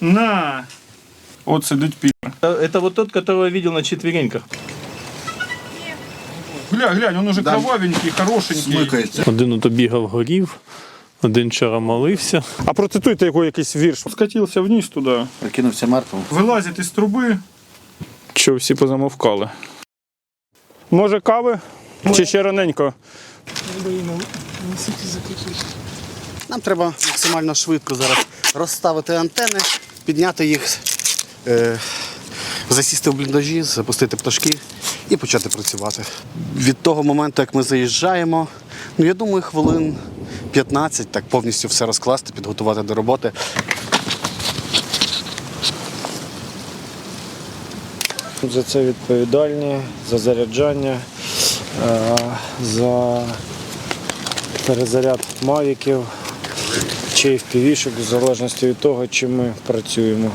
На! От сидить пі. Это вот тот, которого я видел на четвереньках. Гля, глянь, він уже кровавенький, хорошенький. Смикається. Один ото бігав горів, один вчора молився. А процитуйте його якийсь вірш. Скатився вниз туди. Прикинувся мертвим. Вилазить із труби. Що всі позамовкали. Може кави? Чи ще раненько? Нам треба максимально швидко зараз розставити антени, підняти їх, е, засісти в бліндажі, запустити пташки і почати працювати. Від того моменту, як ми заїжджаємо, ну я думаю, хвилин 15 так повністю все розкласти, підготувати до роботи. За це відповідальні, за заряджання, е, за перезаряд мавіків чи впівішок, в залежності від того, чим ми працюємо.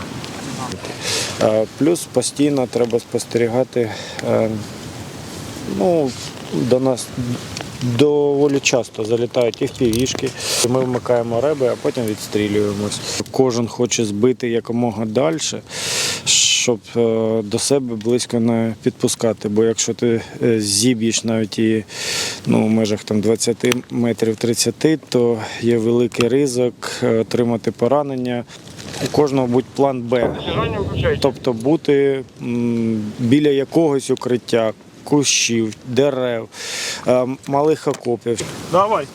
Плюс постійно треба спостерігати. е, Ну, до нас доволі часто залітають і впівішки. Ми вмикаємо реби, а потім відстрілюємось. Кожен хоче збити якомога далі, щоб е, до себе близько не підпускати. Бо якщо ти е, зіб'єш навіть і ну, в межах там, 20 метрів 30, то є великий ризик е, отримати поранення. У кожного будь план Б. Тобто бути біля якогось укриття, кущів, дерев, малих окопів. Давай.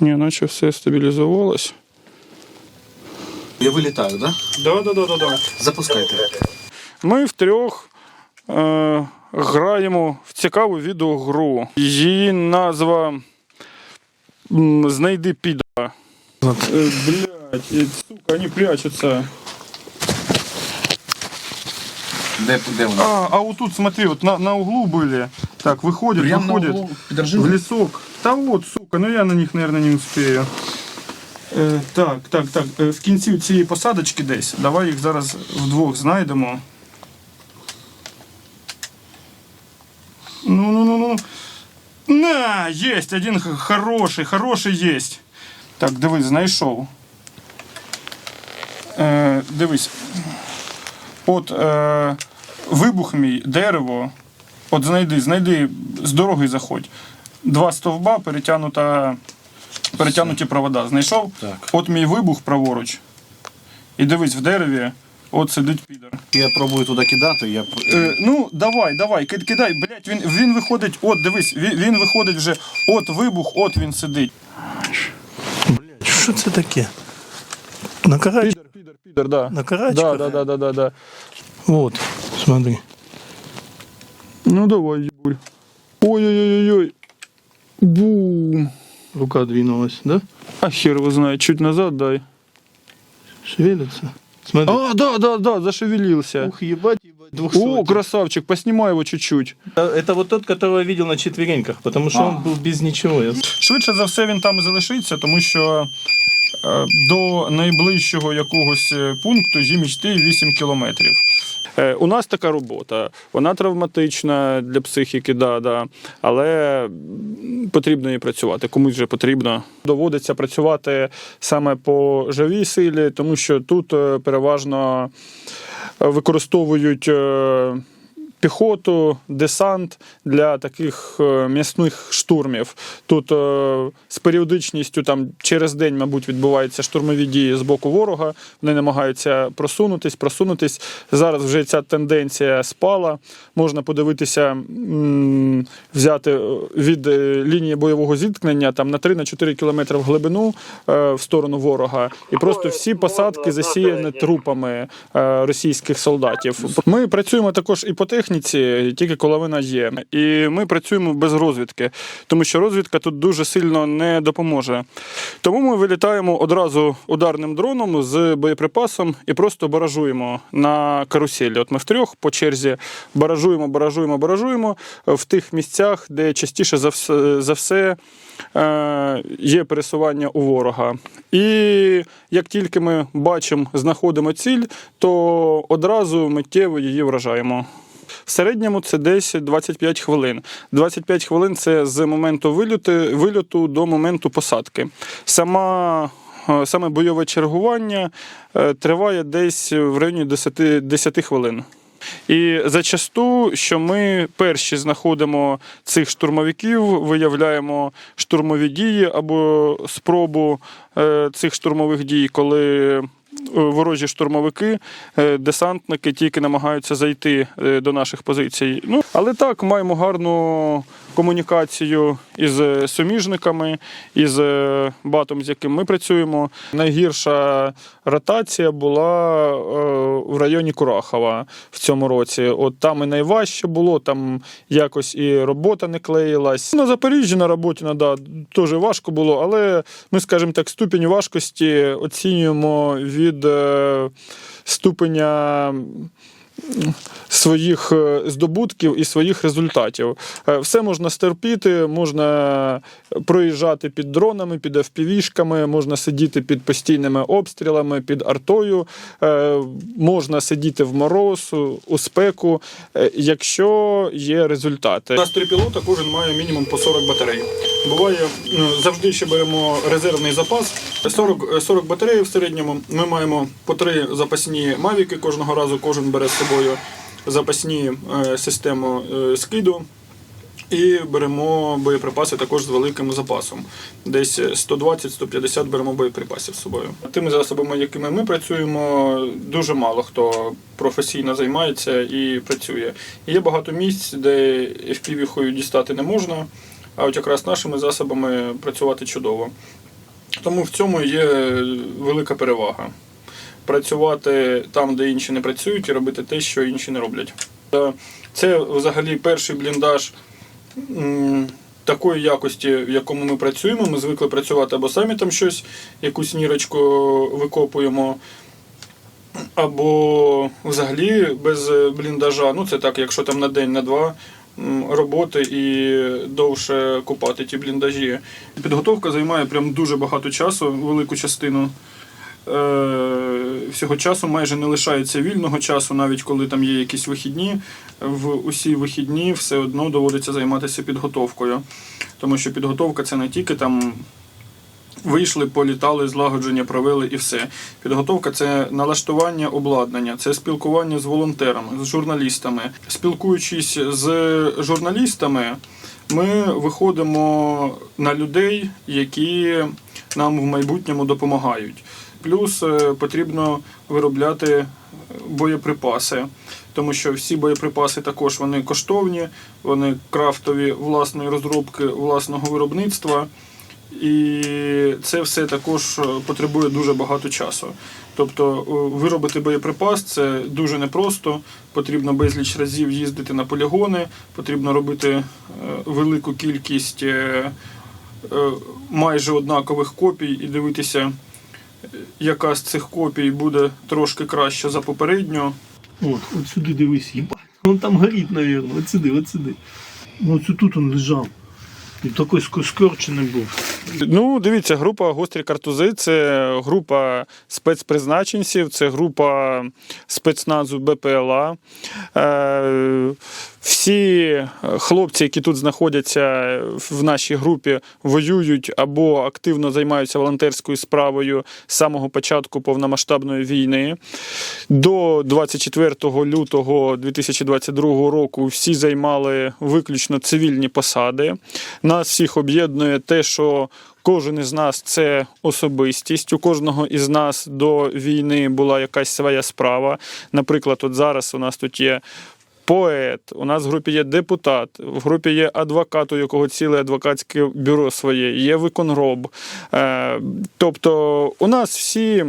Ні, наче все стабілізувалось. Я вилітаю, так? Да, да, да, да, да. Запускайте. Ми втрьох е, граємо в цікаву відеогру. Її назва Знайди піда. Е, Блять, е, сука, вони прячуться. Де, де вона? А, а вот тут, смотри, вот на, на углу были. Так, выходят, Прям на выходят углу? Подержи. в лесок. Да вот, сука, ну я на них, наверное, не успею. Е, так, так, так. е, в кінці цієї посадочки десь. Давай їх зараз вдвох знайдемо. Ну, ну, ну, ну. На, есть, один х- хороший, хороший есть. Так, дивись, знайшов. Е, дивись. От е, вибух мій, дерево. От знайди, знайди, з дороги заходь. Два стовба, перетягнута, перетягнуті провода. Знайшов? Так. От мій вибух праворуч. І дивись, в дереві, от сидить підер. Я пробую туди кидати, я Е, ну, давай, давай, ки- кидай, блядь, він, він виходить, от, дивись, він, він виходить вже, от вибух, от він сидить. Блять, що це таке? На карач? Підер, підер, підер, да. На карачках? Да, да, да, да, да, да. Вот, смотри. Ну давай, ебуль. Ой-ой-ой-ой. Бум. Рука двинулась, да? А хер его знает, чуть назад дай. Шевелится. Смотри. А, да, да, да, зашевелился. Ух, ебать, ебать. О, Двухсотый. красавчик, поснимай его чуть-чуть. Это, это вот тот, которого я видел на четвереньках, потому что он был без ничего. Я- Швидше за все він там і залишиться, тому що е, до найближчого якогось е, пункту їм йти 8 кілометрів. Е, У нас така робота. Вона травматична для психіки, да, да, але потрібно їй працювати. Комусь вже потрібно. Доводиться працювати саме по живій силі, тому що тут е, переважно е, використовують. Піхоту, десант для таких е, м'ясних штурмів. Тут е, з періодичністю там через день, мабуть, відбуваються штурмові дії з боку ворога. Вони намагаються просунутись, просунутись. Зараз вже ця тенденція спала. Можна подивитися, взяти е, від лінії бойового зіткнення там на 3-4 кілометри в глибину в сторону ворога, і просто всі посадки засіяні трупами російських солдатів. Ми працюємо також і по техніці, тільки коли вона є. І ми працюємо без розвідки, тому що розвідка тут дуже сильно не допоможе. Тому ми вилітаємо одразу ударним дроном з боєприпасом і просто баражуємо на каруселі. От ми втрьох по черзі баражуємо, баражуємо, баражуємо в тих місцях, де частіше за все, за все е, є пересування у ворога. І як тільки ми бачимо, знаходимо ціль, то одразу миттєво її вражаємо. В середньому це десь 25 хвилин. 25 хвилин це з моменту вильоту, вильоту до моменту посадки. Сама, е, саме бойове чергування е, триває десь в районі 10, 10 хвилин. І зачасту, що ми перші знаходимо цих штурмовиків, виявляємо штурмові дії або спробу е, цих штурмових дій, коли ворожі штурмовики, е, десантники тільки намагаються зайти е, до наших позицій. Ну, але так, маємо гарну комунікацію із суміжниками, із е, батом, з яким ми працюємо. Найгірша ротація була е, в районі Курахова в цьому році. От там і найважче було, там якось і робота не клеїлась. На Запоріжжі на роботі ну, да, теж важко було, але ми, скажімо так, ступінь важкості оцінюємо від е, ступеня своїх е, здобутків і своїх результатів. Е, Все можна стерпіти, можна проїжджати під дронами, під FPV-шками, можна сидіти під постійними обстрілами, під артою, е, можна сидіти в мороз, у спеку, якщо є результати. У нас пілота, кожен має мінімум по 40 батарей. Буває, ну, завжди ще беремо резервний запас. 40, 40 батарей в середньому. Ми маємо по три запасні мавіки. Кожного разу кожен бере з запасні е, систему е, скиду. І беремо боєприпаси також з великим запасом. Десь 120-150 беремо боєприпасів з собою. Тими засобами, якими ми працюємо, дуже мало хто професійно займається і працює. Є багато місць, де FPV-хою дістати не можна, а от якраз нашими засобами працювати чудово. Тому в цьому є велика перевага. Працювати там, де інші не працюють, і робити те, що інші не роблять. Е, Це взагалі перший бліндаж такої якості, в якому ми працюємо. Ми звикли працювати або самі там щось, якусь нірочку викопуємо, або взагалі без бліндажа. Ну, це так, якщо там на день, на два роботи і довше купати ті бліндажі. Підготовка займає прям дуже багато часу, велику частину. Е, Всього часу майже не лишається вільного часу, навіть коли там є якісь вихідні. В усі вихідні все одно доводиться займатися підготовкою. Тому що підготовка це не тільки там вийшли, політали, злагодження провели і все. Підготовка це налаштування обладнання, це спілкування з волонтерами, з журналістами. Спілкуючись з журналістами, ми виходимо на людей, які нам в майбутньому допомагають. Плюс е, потрібно виробляти боєприпаси, тому що всі боєприпаси також вони коштовні, вони крафтові власної розробки, власного виробництва. І це все також е, потребує дуже багато часу. Тобто е, виробити боєприпас це дуже непросто. Потрібно безліч разів їздити на полігони, потрібно робити велику кількість майже однакових копій і дивитися, яка з цих копій буде трошки краще за попередню. От, от сюди дивись, їбать. Он там горить, навірно. От сюди, от сюди. Ось тут він лежав. І такий скорчений був. Ну, дивіться, група гострі картузи це група спецпризначенців, це група спецназу БПЛА. Е, всі хлопці, які тут знаходяться в нашій групі, воюють або активно займаються волонтерською справою з самого початку повномасштабної війни. До 24 лютого 2022 року всі займали виключно цивільні посади. Нас всіх об'єднує те, що Кожен із нас це особистість. У кожного із нас до війни була якась своя справа. Наприклад, от зараз у нас тут є поет, у нас в групі є депутат, в групі є адвокат, у якого ціле адвокатське бюро своє, є виконроб. Е, Тобто у нас всі.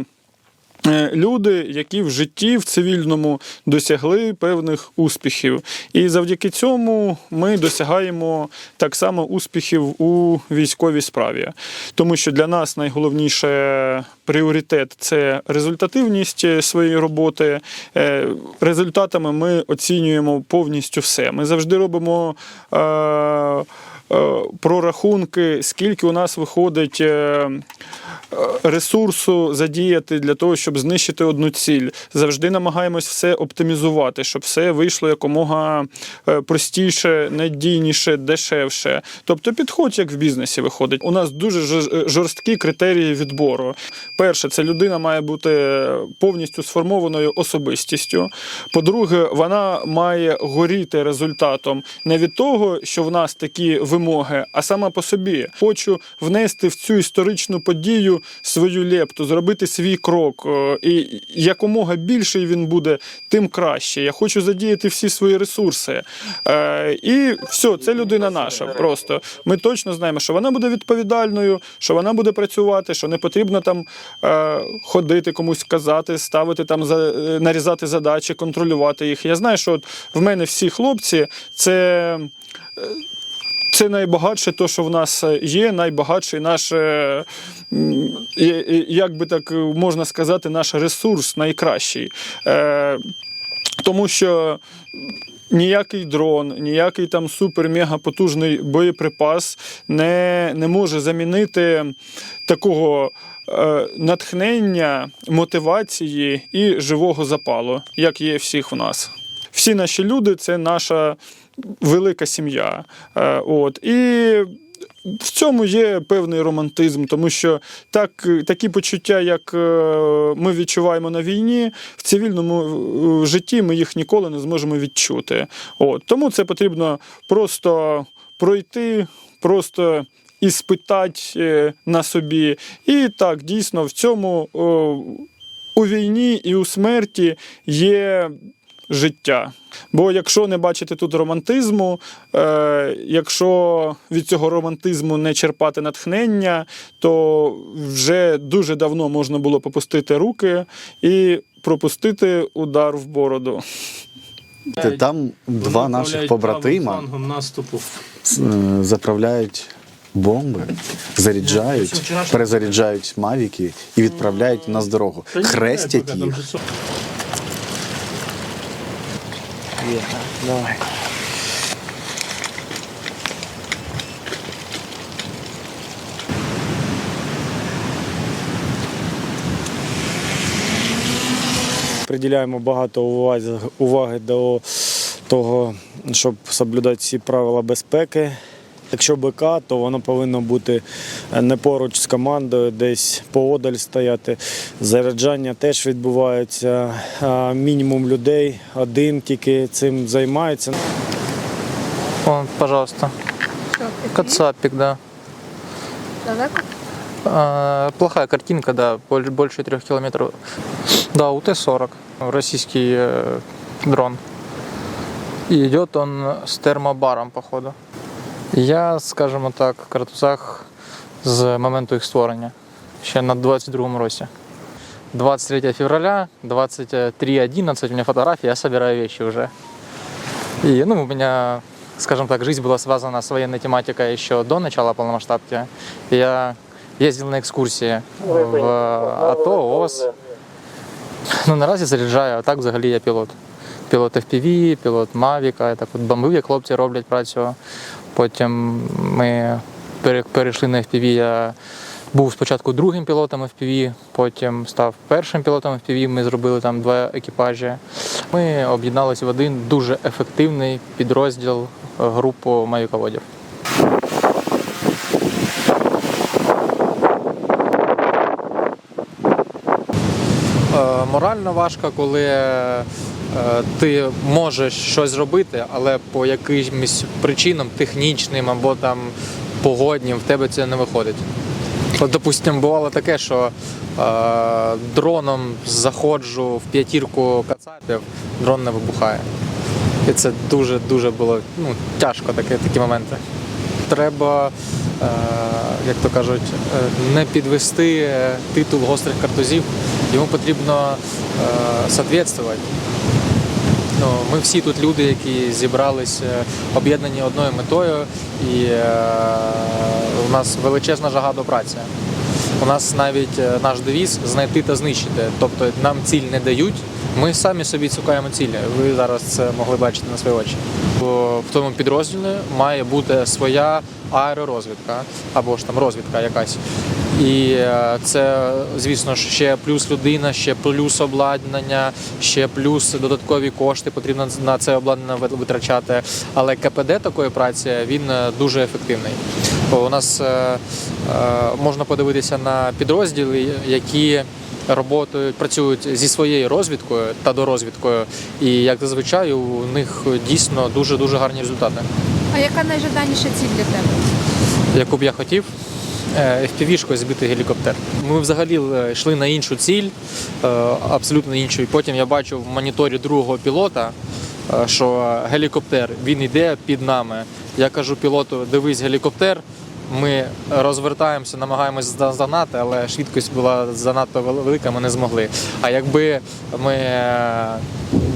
Е, Люди, які в житті в цивільному досягли певних успіхів, і завдяки цьому ми досягаємо так само успіхів у військовій справі, тому що для нас найголовніше пріоритет це результативність е, своєї роботи. Е, Результатами ми оцінюємо повністю все. Ми завжди робимо. Е- прорахунки, скільки у нас виходить. е, е, Ресурсу задіяти для того, щоб знищити одну ціль. Завжди намагаємось все оптимізувати, щоб все вийшло якомога е, простіше, надійніше, дешевше. Тобто підход, як в бізнесі виходить. У нас дуже жорсткі критерії відбору. Перше, це людина має бути повністю сформованою особистістю. По-друге, вона має горіти результатом не від того, що в нас такі вимоги, а сама по собі. Хочу внести в цю історичну подію свою лепту, зробити свій крок. Е, І якомога більший він буде, тим краще. Я хочу задіяти всі свої ресурси. Е, І все, це людина наша. Просто ми точно знаємо, що вона буде відповідальною, що вона буде працювати, що не потрібно там е, ходити, комусь казати, ставити там нарізати задачі, контролювати їх. Я знаю, що от в мене всі хлопці це. Це найбагатше, то, що в нас є, найбагатший наш, е, як би так можна сказати, наш ресурс найкращий. Е, Тому що ніякий дрон, ніякий там супер-мега потужний боєприпас не, не може замінити такого е, натхнення, мотивації і живого запалу, як є всіх у нас. Всі наші люди це наша велика сім'я. Е, От. І в цьому є певний романтизм, тому що так, такі почуття, як е, ми відчуваємо на війні, в цивільному е, житті ми їх ніколи не зможемо відчути. От. Тому це потрібно просто пройти, просто іспитати е, на собі. І так, дійсно, в цьому у війні і у смерті є життя. Бо якщо не бачити тут романтизму, е, якщо від цього романтизму не черпати натхнення, то вже дуже давно можна було попустити руки і пропустити удар в бороду. Там два наших побратима наступу. е, заправляють бомби, заряджають, перезаряджають мавіки і відправляють нас дорогу. Хрестять їх. Є. Давай. Приділяємо багато уваги, до того, щоб соблюдати всі правила безпеки. Якщо БК, то воно повинно бути не поруч з командою, десь поодаль стояти. Заряджання теж відбувається. Мінімум людей, один тільки цим займається. Вон, пожалуйста. Кацапик, да. Далеко? А, плохая картинка, да, боль- больше трех километров. Да, УТ-40, российский э, дрон. И идет он с термобаром, походу. Я, скажімо так, в картузах з моменту їх створення, ще на 22-му році. 23 февраля, 23.11, у меня фотографии, я собираю вещи уже. И, ну, у меня, скажем так, жизнь была связана с военной тематикой еще до начала полномасштабки. Я ездил на экскурсии в АТО, ООС. Ну, наразі заряджаю, а так взагалі я пілот. Пілот FPV, пілот Mavic, так от бомбив, як хлопці роблять працю. Потім ми перейшли на FPV. Я був спочатку другим пілотом FPV, потім став першим пілотом FPV. Ми зробили там два екіпажі. Ми об'єдналися в один дуже ефективний підрозділ групу мавіководів. Е, Морально важко, коли ти можеш щось зробити, але по якимось причинам технічним або там погоднім в тебе це не виходить. От, допустим, бувало таке, що е, дроном заходжу в п'ятірку кацапів, дрон не вибухає. І це дуже-дуже було ну, тяжко таке, такі моменти. Треба, е, як то кажуть, е, не підвести е, титул гострих картузів. Йому потрібно е, соответствувати. Ну, ми всі тут люди, які зібрались е, об'єднані одною метою, і у нас величезна жага до праці. У нас навіть е, наш девіз знайти та знищити. Тобто нам ціль не дають, Ми самі собі цукаємо цілі. Ви зараз це могли бачити на свої очі. Бо В тому підрозділі має бути своя аеророзвідка або ж там розвідка якась. І е, це, звісно ж, ще плюс людина, ще плюс обладнання, ще плюс додаткові кошти потрібно на це обладнання витрачати. Але КПД такої праці він е, дуже ефективний. У нас е, можна подивитися на підрозділи, які роботають, працюють зі своєю розвідкою та дорозвідкою. І як зазвичай у них дійсно дуже дуже гарні результати. А яка найжаданіша ціль для тебе? Яку б я хотів. Е, FPV-шкою збити гелікоптер. Ми взагалі е, йшли на іншу ціль, е, абсолютно іншу. І потім я бачу в моніторі другого пілота, що гелікоптер він йде під нами. Я кажу пілоту: дивись, гелікоптер. Ми розвертаємося, намагаємося загнати, але швидкість була занадто велика, ми не змогли. А якби ми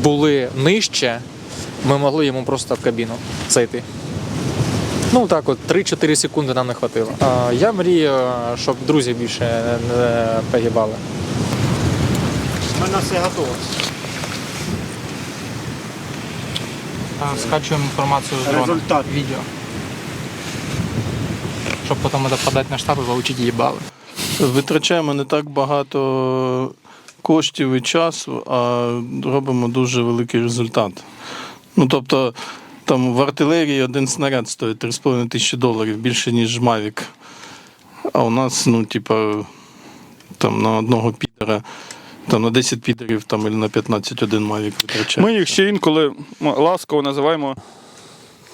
були нижче, ми могли йому просто в кабіну зайти. Ну так, от 3-4 секунди нам не хватило. А, Я мрію, щоб друзі більше не погибали. У мене все готово. Скачуємо інформацію з дрона. Результат. відео. Щоб потім подати на штаб і вилучити їбали. Витрачаємо не так багато коштів і часу, а робимо дуже великий результат. Ну тобто, там в артилерії один снаряд стоїть 3,5 тисячі доларів більше, ніж Mavic. А у нас, ну, типа, там на одного підера, там на 10 підерів там, або на 15 один Mavic витрачаємо. Ми їх ще інколи ласково називаємо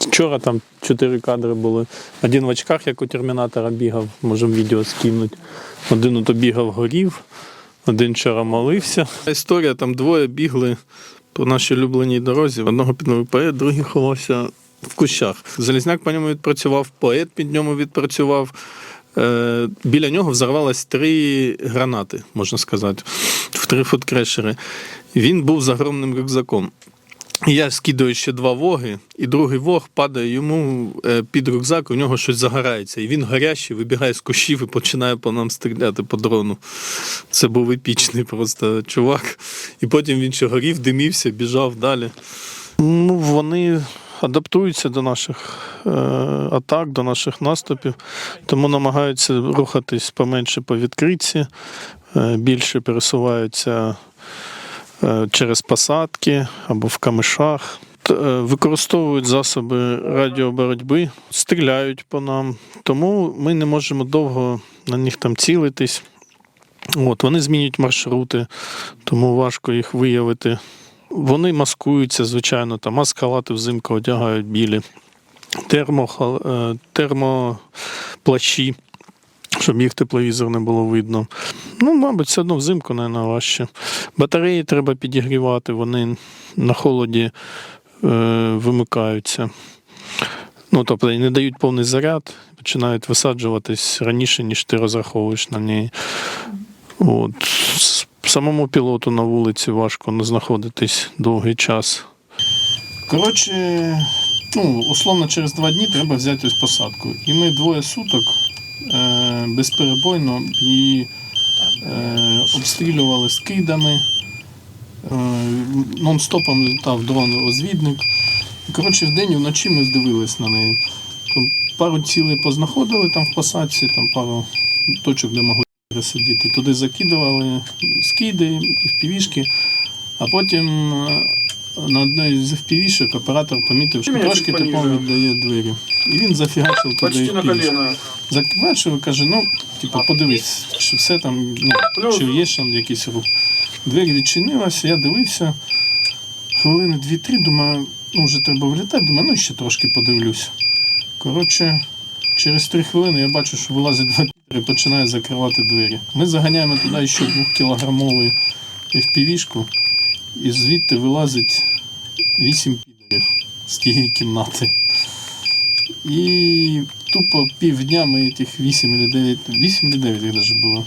Вчора там чотири кадри були. Один в очках, як у термінатора, бігав, можемо відео скинути. Один ото бігав горів, один вчора молився. Історія, там двоє бігли по нашій улюбленій дорозі. Одного підновив поет, другий ховався в кущах. Залізняк по ньому відпрацював, поет під ньому відпрацював. Е, Біля нього взорвалось три гранати, можна сказати, в три футкрешери. Він був з огромним рюкзаком. Я скидаю ще два воги, і другий вог падає йому е, під рюкзак, у нього щось загорається. І він гарячий, вибігає з кущів і починає по нам стріляти по дрону. Це був епічний просто чувак. І потім він ще горів, димівся, біжав далі. Ну, вони адаптуються до наших е, атак, до наших наступів, тому намагаються рухатись поменше по відкритці, е, більше пересуваються через посадки або в камишах. Е, Використовують засоби радіоборотьби, стріляють по нам, тому ми не можемо довго на них там цілитись. От, вони змінюють маршрути, тому важко їх виявити. Вони маскуються, звичайно, там маскалати взимку одягають білі, термо, е, термоплащі, щоб їх тепловізор не було видно. Ну, мабуть, все одно взимку не важче. Батареї треба підігрівати, вони на холоді е, вимикаються. Ну, тобто не дають повний заряд, починають висаджуватись раніше, ніж ти розраховуєш на неї. От. Самому пілоту на вулиці важко не знаходитись довгий час. Коротше, ну, условно, через два дні треба взяти ось посадку. І ми двоє суток безперебойно її е, обстрілювали скидами. Е, нон-стопом літав дрон-розвідник. Коротше, вдень і вночі ми здивились на неї. Пару цілей познаходили там в посадці, там пару точок, де могли сидіти. Туди закидували скиди впівішки, а потім е, на одній з впівішок оператор помітив, що трошки понизив. віддає двері. І він зафігачив туди впівішку. коліна. І каже, ну, типу, подивись, що все там, ну, чи є там якийсь рух. Двері відчинилися, я дивився. Хвилини дві-три, думаю, ну вже треба влітати, думаю, ну ще трошки подивлюсь. Коротше, через три хвилини я бачу, що вилазить два і починає закривати двері. Ми заганяємо туди ще двохкілограмову FPV-шку, і звідти вилазить вісім підерів з тієї кімнати. І тупо півдня ми тих 8 или 9, 8 или 9 їх даже було.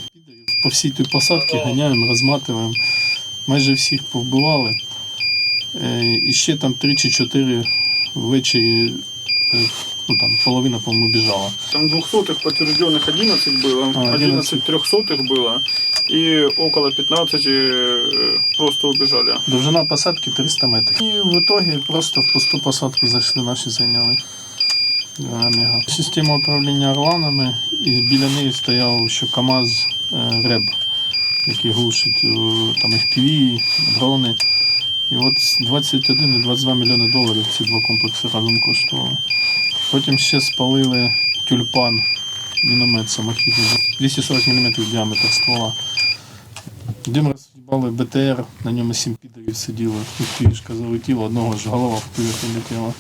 По всій тій посадці ганяємо, розматуємо. Майже всіх повбивали. Е, І ще там 3 чи 4 ввечері, е, ну там половина, по-моєму, біжала. Там двухсотых подтвержденных 11 было, А, 11 11. трехсотых і около 15 е, просто убежали. Довжина посадки 300 метрів. І в итоге просто в пусту посадку зайшли наші зайняли. Система управління орланами, і біля неї стояв ще КАМАЗ е, РЕБ, який глушить е, там FPV, дрони. І от 21 і 22 мільйони доларів ці два комплекси разом коштували. Потім ще спалили тюльпан, міномет самохідний, 240 мм діаметр ствола. Один раз їбали БТР, на ньому сім підерів сиділо, пішка залетіла, одного ж голова в пилі прилетіла.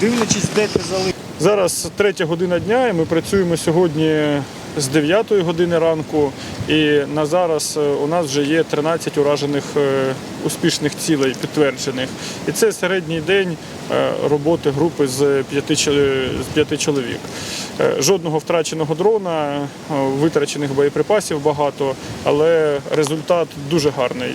Дивлячись, де ти залив. Зараз третя година дня, і ми працюємо сьогодні з 9 години ранку. І на зараз е, у нас вже є 13 уражених е, успішних цілей підтверджених. І це середній день е, роботи групи з п'яти чол- з п'яти чоловік. Жодного втраченого дрона, витрачених боєприпасів багато, але результат дуже гарний.